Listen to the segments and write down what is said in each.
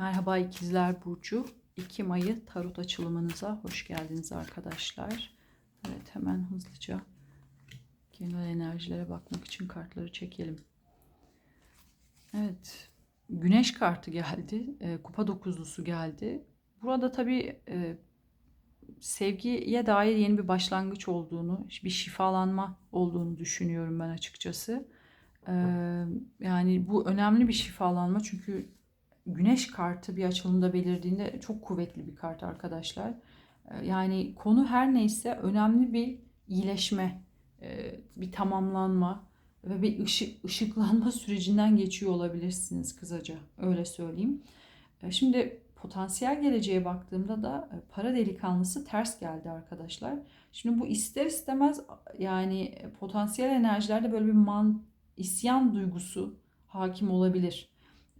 Merhaba İkizler Burcu. 2 Mayı tarot açılımınıza hoş geldiniz arkadaşlar. Evet hemen hızlıca genel enerjilere bakmak için kartları çekelim. Evet güneş kartı geldi. E, kupa dokuzlusu geldi. Burada tabii e, sevgiye dair yeni bir başlangıç olduğunu, bir şifalanma olduğunu düşünüyorum ben açıkçası. E, yani bu önemli bir şifalanma çünkü güneş kartı bir açılımda belirdiğinde çok kuvvetli bir kart arkadaşlar. Ee, Yani konu her neyse önemli bir iyileşme, e, bir tamamlanma ve bir ışık, ışıklanma sürecinden geçiyor olabilirsiniz kısaca öyle söyleyeyim. E, Şimdi potansiyel geleceğe baktığımda da e, para delikanlısı ters geldi arkadaşlar. Şimdi bu ister istemez yani e, potansiyel enerjilerde böyle bir man, isyan duygusu hakim olabilir.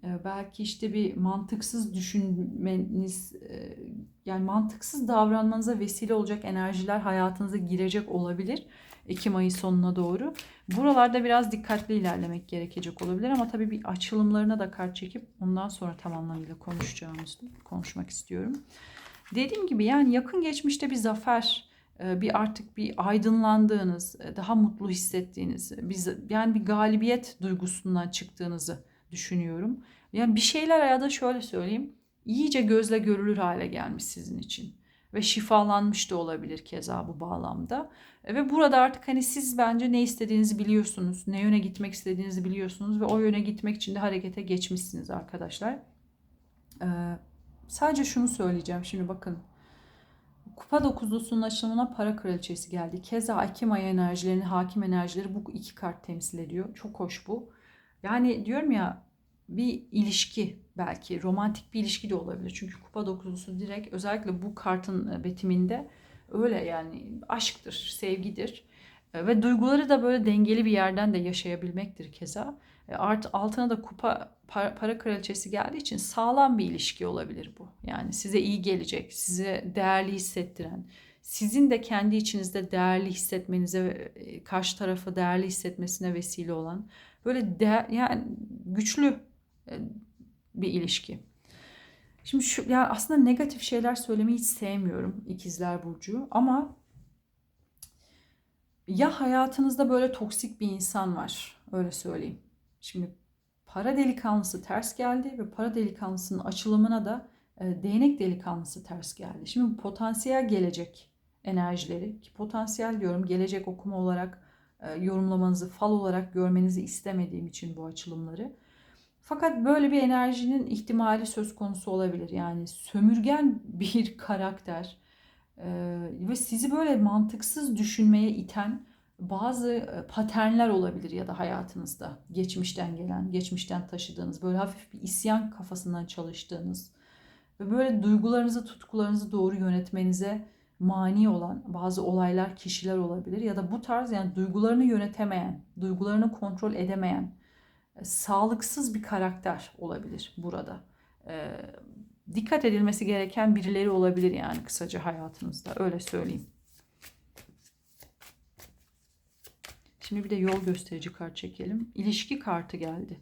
E, belki işte bir mantıksız düşünmeniz e, yani mantıksız davranmanıza vesile olacak enerjiler hayatınıza girecek olabilir Ekim ayı sonuna doğru. Buralarda biraz dikkatli ilerlemek gerekecek olabilir ama tabii bir açılımlarına da kart çekip ondan sonra tam anlamıyla konuşacağımız konuşmak istiyorum. Dediğim gibi yani yakın geçmişte bir zafer, e, bir artık bir aydınlandığınız, e, daha mutlu hissettiğiniz, bir, yani bir galibiyet duygusundan çıktığınızı düşünüyorum. Yani bir şeyler ya da şöyle söyleyeyim. iyice gözle görülür hale gelmiş sizin için. Ve şifalanmış da olabilir keza bu bağlamda. E, Ve burada artık hani siz bence ne istediğinizi biliyorsunuz. Ne yöne gitmek istediğinizi biliyorsunuz. Ve o yöne gitmek için de harekete geçmişsiniz arkadaşlar. Ee, sadece şunu söyleyeceğim şimdi bakın. Kupa dokuzlusunun açılımına para kraliçesi geldi. Keza Ekim ayı enerjilerini, hakim enerjileri bu iki kart temsil ediyor. Çok hoş bu. Yani diyorum ya bir ilişki belki romantik bir ilişki de olabilir. Çünkü kupa dokuzlusu direkt özellikle bu kartın e, betiminde öyle yani aşktır, sevgidir. E, Ve duyguları da böyle dengeli bir yerden de yaşayabilmektir keza. E, Art, altına da kupa para, para kraliçesi geldiği için sağlam bir ilişki olabilir bu. Yani size iyi gelecek, size değerli hissettiren, sizin de kendi içinizde değerli hissetmenize, karşı tarafı değerli hissetmesine vesile olan böyle de, yani güçlü e, bir ilişki. Şimdi şu yani aslında negatif şeyler söylemeyi hiç sevmiyorum ikizler burcu ama ya hayatınızda böyle toksik bir insan var öyle söyleyeyim. Şimdi para delikanlısı ters geldi ve para delikanlısının açılımına da e, değnek delikanlısı ters geldi. Şimdi potansiyel gelecek enerjileri ki potansiyel diyorum gelecek okuma olarak yorumlamanızı fal olarak görmenizi istemediğim için bu açılımları. Fakat böyle bir enerjinin ihtimali söz konusu olabilir. Yani sömürgen bir karakter e, ve sizi böyle mantıksız düşünmeye iten bazı e, paternler olabilir ya da hayatınızda geçmişten gelen, geçmişten taşıdığınız böyle hafif bir isyan kafasından çalıştığınız ve böyle duygularınızı, tutkularınızı doğru yönetmenize mani olan bazı olaylar, kişiler olabilir ya da bu tarz yani duygularını yönetemeyen, duygularını kontrol edemeyen e, sağlıksız bir karakter olabilir burada. E, dikkat edilmesi gereken birileri olabilir yani kısaca hayatınızda öyle söyleyeyim. Şimdi bir de yol gösterici kart çekelim. İlişki kartı geldi.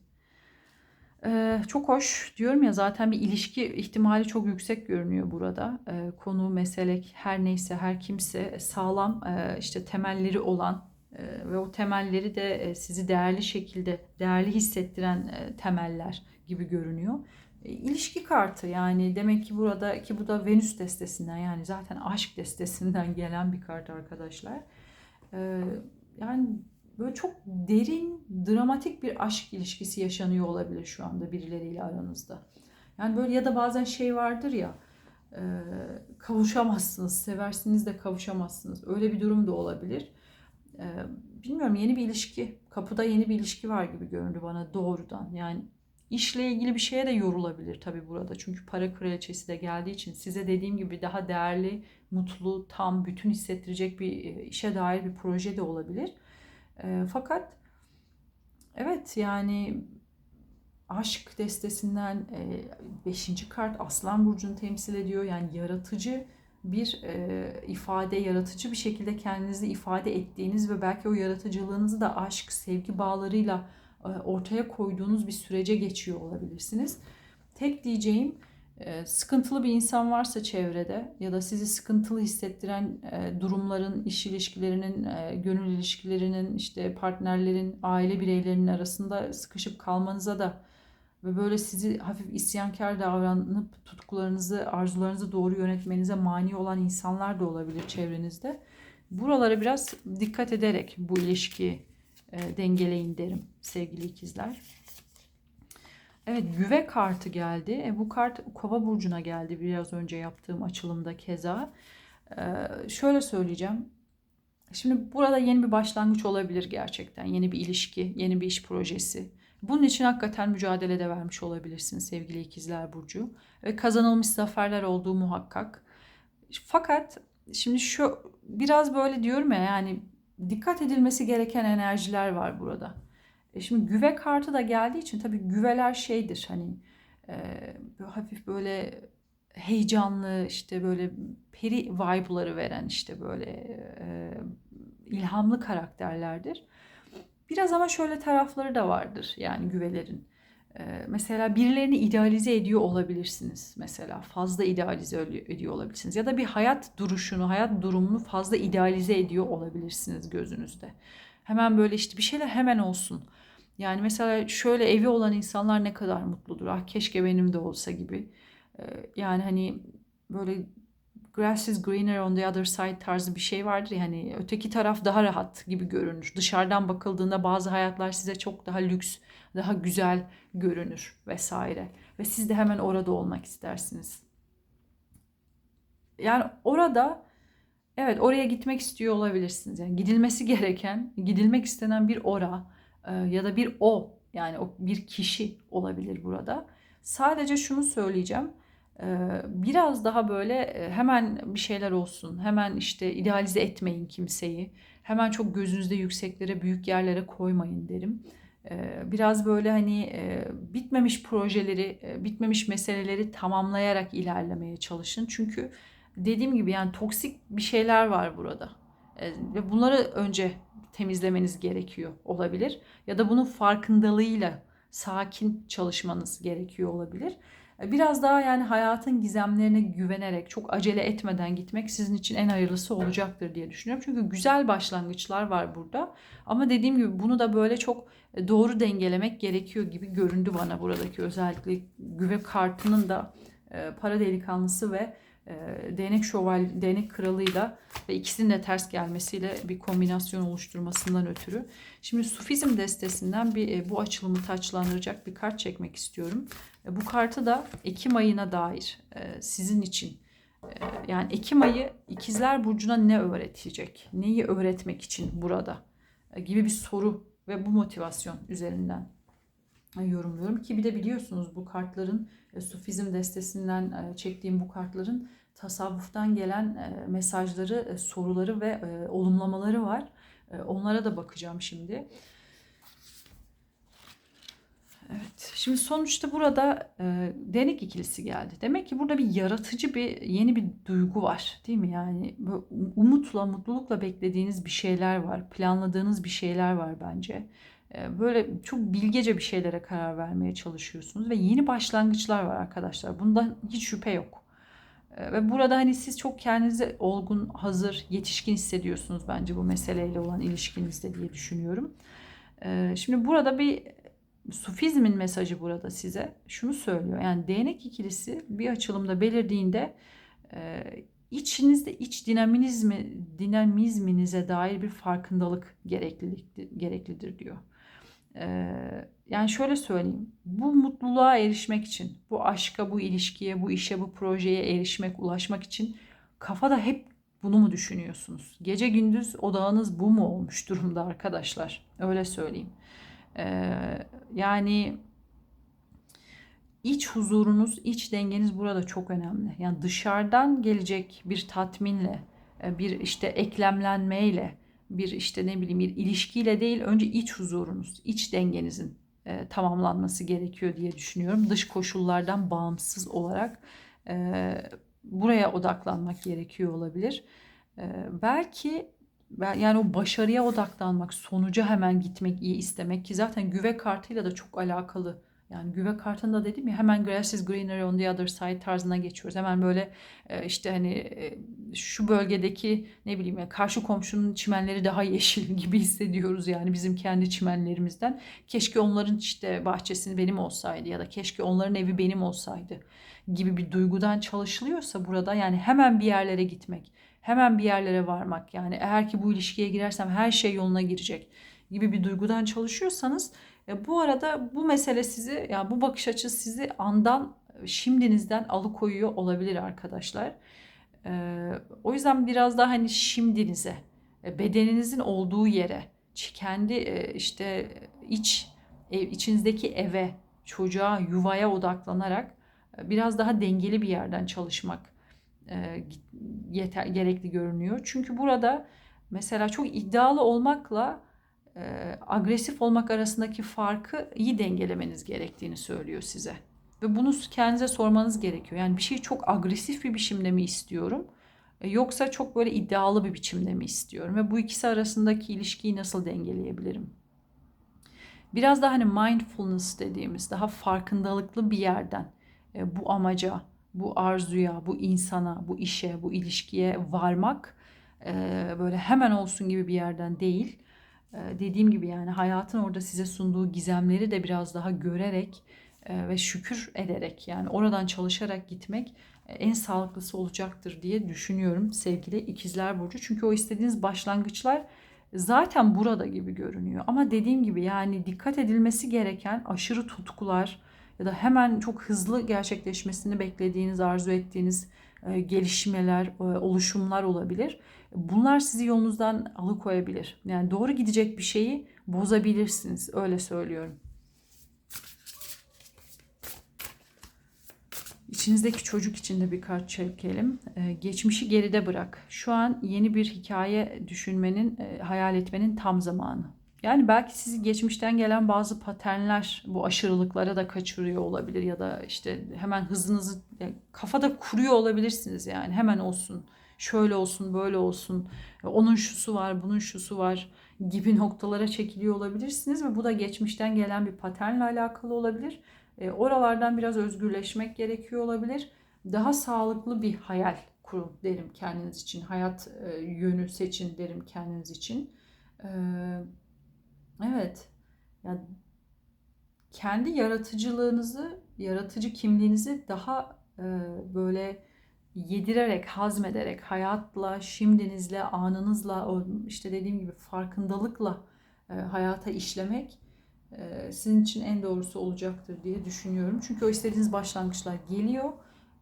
Ee, çok hoş diyorum ya zaten bir ilişki ihtimali çok yüksek görünüyor burada. Ee, konu, mesele her neyse her kimse sağlam e, işte temelleri olan e, ve o temelleri de e, sizi değerli şekilde değerli hissettiren e, temeller gibi görünüyor. E, İlişki kartı yani demek ki burada ki bu da Venüs destesinden yani zaten aşk destesinden gelen bir kart arkadaşlar. E, yani böyle çok derin, dramatik bir aşk ilişkisi yaşanıyor olabilir şu anda birileriyle aranızda. Yani böyle ya da bazen şey vardır ya e, kavuşamazsınız, seversiniz de kavuşamazsınız. Öyle bir durum da olabilir. E, bilmiyorum yeni bir ilişki, kapıda yeni bir ilişki var gibi göründü bana doğrudan. Yani işle ilgili bir şeye de yorulabilir tabii burada. Çünkü para kraliçesi de geldiği için size dediğim gibi daha değerli, mutlu, tam, bütün hissettirecek bir e, işe dair bir proje de olabilir. E, fakat evet yani aşk destesinden 5. kart Aslan Burcu'nu temsil ediyor. Yani yaratıcı bir e, ifade, yaratıcı bir şekilde kendinizi ifade ettiğiniz ve belki o yaratıcılığınızı da aşk, sevgi bağlarıyla e, ortaya koyduğunuz bir sürece geçiyor olabilirsiniz. Tek diyeceğim E, sıkıntılı bir insan varsa çevrede ya da sizi sıkıntılı hissettiren e, durumların, iş ilişkilerinin, e, gönül ilişkilerinin, işte partnerlerin, aile bireylerinin arasında sıkışıp kalmanıza da ve böyle sizi hafif isyankar davranıp tutkularınızı, arzularınızı doğru yönetmenize mani olan insanlar da olabilir çevrenizde. Buralara biraz dikkat ederek bu ilişkiyi e, dengeleyin derim sevgili ikizler. Evet güve kartı geldi. E, bu kart kova burcuna geldi biraz önce yaptığım açılımda keza. E, şöyle söyleyeceğim. Şimdi burada yeni bir başlangıç olabilir gerçekten. Yeni bir ilişki, yeni bir iş projesi. Bunun için hakikaten mücadele de vermiş olabilirsiniz sevgili ikizler burcu. Ve kazanılmış zaferler olduğu muhakkak. Fakat şimdi şu biraz böyle diyorum ya yani dikkat edilmesi gereken enerjiler var burada. E şimdi güve kartı da geldiği için tabii güveler şeydir hani e, hafif böyle heyecanlı işte böyle peri vibe'ları veren işte böyle e, ilhamlı karakterlerdir. Biraz ama şöyle tarafları da vardır yani güvelerin. Ee, mesela birilerini idealize ediyor olabilirsiniz. Mesela fazla idealize ediyor olabilirsiniz. Ya da bir hayat duruşunu, hayat durumunu fazla idealize ediyor olabilirsiniz gözünüzde. Hemen böyle işte bir şeyler hemen olsun. Yani mesela şöyle evi olan insanlar ne kadar mutludur. Ah keşke benim de olsa gibi. Ee, yani hani böyle grass is greener on the other side tarzı bir şey vardır ya hani öteki taraf daha rahat gibi görünür. Dışarıdan bakıldığında bazı hayatlar size çok daha lüks, daha güzel görünür vesaire. Ve siz de hemen orada olmak istersiniz. Yani orada evet oraya gitmek istiyor olabilirsiniz. Yani gidilmesi gereken, gidilmek istenen bir ora ya da bir o yani o bir kişi olabilir burada. Sadece şunu söyleyeceğim biraz daha böyle hemen bir şeyler olsun. Hemen işte idealize etmeyin kimseyi. Hemen çok gözünüzde yükseklere, büyük yerlere koymayın derim. Biraz böyle hani bitmemiş projeleri, bitmemiş meseleleri tamamlayarak ilerlemeye çalışın. Çünkü dediğim gibi yani toksik bir şeyler var burada. Ve bunları önce temizlemeniz gerekiyor olabilir. Ya da bunun farkındalığıyla sakin çalışmanız gerekiyor olabilir. Biraz daha yani hayatın gizemlerine güvenerek çok acele etmeden gitmek sizin için en hayırlısı olacaktır diye düşünüyorum. Çünkü güzel başlangıçlar var burada. Ama dediğim gibi bunu da böyle çok e, doğru dengelemek gerekiyor gibi göründü bana buradaki özellikle güve kartının da e, para delikanlısı ve değnek şöval, değnek kralıyla ve ikisinin de ters gelmesiyle bir kombinasyon oluşturmasından ötürü. Şimdi Sufizm destesinden bir bu açılımı taçlandıracak bir kart çekmek istiyorum. E, bu kartı da Ekim ayına dair e, sizin için e, yani Ekim ayı ikizler burcuna ne öğretecek? Neyi öğretmek için burada? Gibi bir soru ve bu motivasyon üzerinden yorumluyorum ki bir de biliyorsunuz bu kartların Sufizm destesinden çektiğim bu kartların tasavvuftan gelen mesajları, soruları ve olumlamaları var. Onlara da bakacağım şimdi. Evet. Şimdi sonuçta burada e, denek ikilisi geldi. Demek ki burada bir yaratıcı bir yeni bir duygu var, değil mi? Yani umutla, mutlulukla beklediğiniz bir şeyler var, planladığınız bir şeyler var bence. E, böyle çok bilgece bir şeylere karar vermeye çalışıyorsunuz ve yeni başlangıçlar var arkadaşlar. Bundan hiç şüphe yok. E, ve burada hani siz çok kendinizi olgun, hazır, yetişkin hissediyorsunuz bence bu meseleyle olan ilişkinizde diye düşünüyorum. E, şimdi burada bir Sufizmin mesajı burada size şunu söylüyor. Yani değnek ikilisi bir açılımda belirdiğinde e, içinizde iç dinamizmi dinamizminize dair bir farkındalık gereklidir diyor. Yani şöyle söyleyeyim. Bu mutluluğa erişmek için, bu aşka, bu ilişkiye, bu işe, bu projeye erişmek, ulaşmak için kafada hep bunu mu düşünüyorsunuz? Gece gündüz odağınız bu mu olmuş durumda arkadaşlar? Öyle söyleyeyim. Yani iç huzurunuz, iç dengeniz burada çok önemli. Yani dışarıdan gelecek bir tatminle, e, bir işte eklemlenmeyle, bir işte ne bileyim bir ilişkiyle değil önce iç huzurunuz, iç dengenizin e, tamamlanması gerekiyor diye düşünüyorum. Dış koşullardan bağımsız olarak e, buraya odaklanmak gerekiyor olabilir. E, belki yani o başarıya odaklanmak, sonuca hemen gitmek, iyi istemek ki zaten güve kartıyla da çok alakalı Yani güve kartında dedim ya hemen grass is greener on the other side tarzına geçiyoruz. Hemen böyle e, işte hani e, şu bölgedeki ne bileyim ya karşı komşunun çimenleri daha yeşil gibi hissediyoruz yani bizim kendi çimenlerimizden. Keşke onların işte bahçesini benim olsaydı ya da keşke onların evi benim olsaydı gibi bir duygudan çalışılıyorsa burada yani hemen bir yerlere gitmek, hemen bir yerlere varmak yani eğer ki bu ilişkiye girersem her şey yoluna girecek gibi bir duygudan çalışıyorsanız e, bu arada bu mesele sizi ya yani bu bakış açısı sizi andan şimdinizden alıkoyuyor olabilir arkadaşlar. E, o yüzden biraz daha hani şimdinize, e, bedeninizin olduğu yere, kendi e, işte iç ev, içinizdeki eve, çocuğa, yuvaya odaklanarak e, biraz daha dengeli bir yerden çalışmak e, yeter gerekli görünüyor. Çünkü burada mesela çok iddialı olmakla e, agresif olmak arasındaki farkı iyi dengelemeniz gerektiğini söylüyor size. Ve bunu kendinize sormanız gerekiyor. Yani bir şeyi çok agresif bir biçimde mi istiyorum? E, yoksa çok böyle iddialı bir biçimde mi istiyorum? Ve bu ikisi arasındaki ilişkiyi nasıl dengeleyebilirim? Biraz daha hani mindfulness dediğimiz daha farkındalıklı bir yerden e, bu amaca, bu arzuya, bu insana, bu işe, bu ilişkiye varmak böyle hemen olsun gibi bir yerden değil dediğim gibi yani hayatın orada size sunduğu gizemleri de biraz daha görerek ve şükür ederek yani oradan çalışarak gitmek en sağlıklısı olacaktır diye düşünüyorum sevgili ikizler burcu. Çünkü o istediğiniz başlangıçlar zaten burada gibi görünüyor. Ama dediğim gibi yani dikkat edilmesi gereken aşırı tutkular ya da hemen çok hızlı gerçekleşmesini beklediğiniz, arzu ettiğiniz gelişmeler, oluşumlar olabilir. Bunlar sizi yolunuzdan alıkoyabilir. Yani doğru gidecek bir şeyi bozabilirsiniz. Öyle söylüyorum. İçinizdeki çocuk için de bir kart çekelim. Ee, geçmişi geride bırak. Şu an yeni bir hikaye düşünmenin, e, hayal etmenin tam zamanı. Yani belki sizi geçmişten gelen bazı paternler bu aşırılıklara da kaçırıyor olabilir ya da işte hemen hızınızı kafada kuruyor olabilirsiniz yani hemen olsun şöyle olsun böyle olsun onun şusu var bunun şusu var gibi noktalara çekiliyor olabilirsiniz ve bu da geçmişten gelen bir paternle alakalı olabilir. E, oralardan biraz özgürleşmek gerekiyor olabilir. Daha sağlıklı bir hayal kurun derim kendiniz için. Hayat e, yönü seçin derim kendiniz için. E, evet. Yani kendi yaratıcılığınızı, yaratıcı kimliğinizi daha e, böyle yedirerek, hazmederek, hayatla, şimdinizle, anınızla, o işte dediğim gibi farkındalıkla e, hayata işlemek e, sizin için en doğrusu olacaktır diye düşünüyorum. Çünkü o istediğiniz başlangıçlar geliyor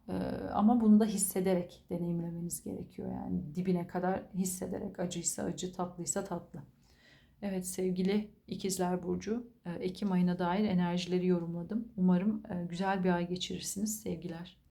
e, ama bunu da hissederek deneyimlemeniz gerekiyor. Yani dibine kadar hissederek, acıysa acı, tatlıysa tatlı. Evet sevgili İkizler Burcu, Ekim ayına dair enerjileri yorumladım. Umarım güzel bir ay geçirirsiniz. Sevgiler.